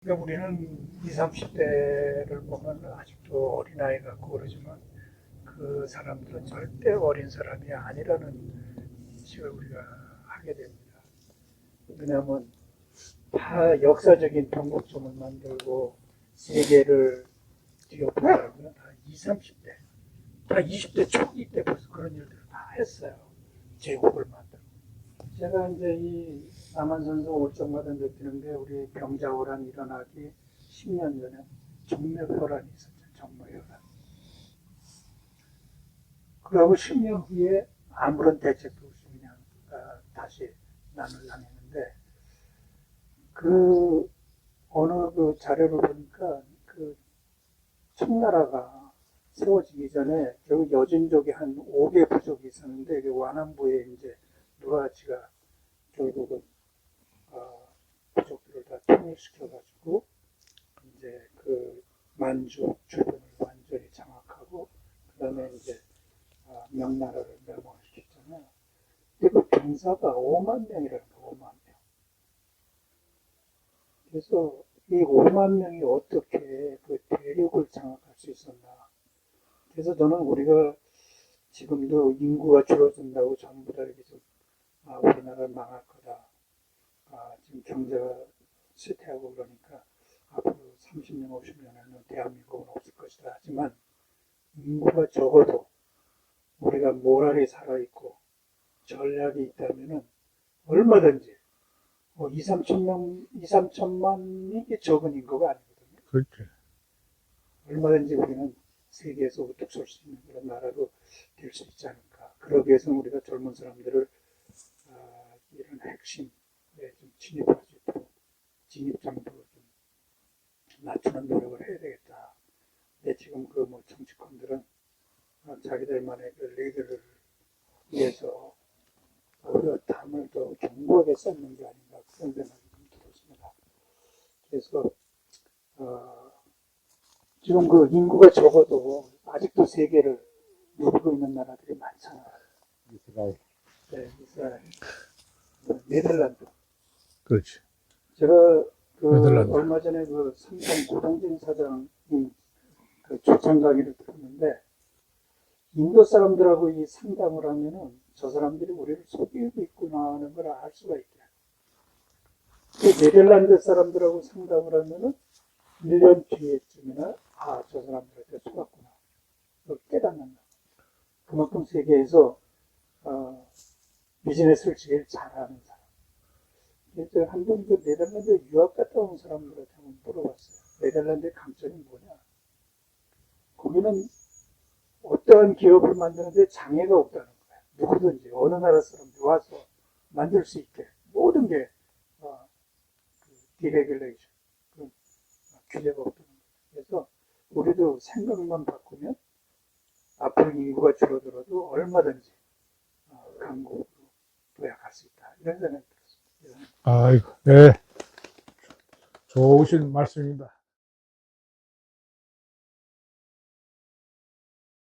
그러니까 우리는 20, 30대를 보면 아직도 어린아이 같고 그러지만 그 사람들은 절대 어린 사람이 아니라는 인식을 우리가 하게 됩니다. 왜냐하면 다 역사적인 변곡점을 만들고 세계를 뒤엎어가면 다 20, 30대, 다 20대 초기 때 벌써 그런 일들을 다 했어요. 제국을. 제가 이제 이 남한선수 올 적마다 느끼는 게 우리 병자호란이 일어나기 10년 전에 정맥혈란이 있었죠. 정맥혈란. 그러고 10년 후에 아무런 대책도 없이 그냥 아, 다시 난을 당했는데 그 어느 그 자료를 보니까 그 청나라가 세워지기 전에 결국 여진족이 한 5개 부족이 있었는데 그 완안부에 이제 누라치가 결국은 어, 통일시켜가지고 이제 그 만주 주변을 완전히 장악하고 그 다음에 이제 어, 명나라를 멸망시켰잖아요. 그 병사가 5만 명이라는 거예요, 5만 명. 그래서 이 5만 명이 어떻게 그 대륙을 장악할 수 있었나. 그래서 저는 우리가 지금도 인구가 줄어든다고 전부 다 이렇게 좀, 아, 우리나라 망할 거다. 아, 지금 경제가 쇠퇴하고 그러니까 앞으로 30년, 50년에는 대한민국은 없을 것이다. 하지만 인구가 적어도 우리가 모랄이 살아있고 전략이 있다면은 얼마든지 뭐 2, 3천 명, 2, 3천만이 게 적은 인구가 아니거든요. 그렇죠. 얼마든지 우리는 세계에서 우뚝 설 수 있는 그런 나라로 될 수 있지 않을까. 그러기 위해서는 우리가 젊은 사람들을 아, 이런 핵심에 좀 진입할 진입장벽을 좀 낮추는 노력을 해야 되겠다. 근데 지금 그 뭐 정치권들은 아, 자기들만의 그 리그를 위해서 오히려 담을 더 견고하게 쌓는 게 아닌가 그런 생각이 좀 들었습니다. 그래서 어, 지금 그 인구가 적어도 아직도 세계를 누비고 있는 나라들이 많잖아요. 이스라엘. 네, 이스라엘, 어, 네덜란드. 그렇지. 제가 그. 얼마 전에 그 삼성 고동진 사장님 그 초청 강의를 들었는데 인도 사람들하고 이 상담을 하면은 저 사람들이 우리를 속이고 있구나 하는 걸 알 수가 있대. 그 네덜란드 사람들하고 상담을 하면은 1년 뒤에쯤이나 아, 저 사람들한테 속았구나. 그걸 깨닫는다. 그만큼 세계에서 어, 비즈니스를 제일 잘하는 사람. 그래서 한번 그 네덜란드 유학 갔다 온 사람들한테 한번 물어봤어요. 네덜란드의 강점이 뭐냐? 거기는 어떠한 기업을 만드는데 장애가 없다는 거예요. 누구든지 어느 나라 사람들이 와서 만들 수 있게 모든 게 어, 그 디레귤레이션 그 규제가 없다는 거예요. 그래서 우리도 생각만 바꾸면 앞으로 인구가 줄어들어도 얼마든지 어, 강국으로 도약할 수 있다. 이런 생각이 들었습니다. 아이고, 예. 좋으신 말씀입니다.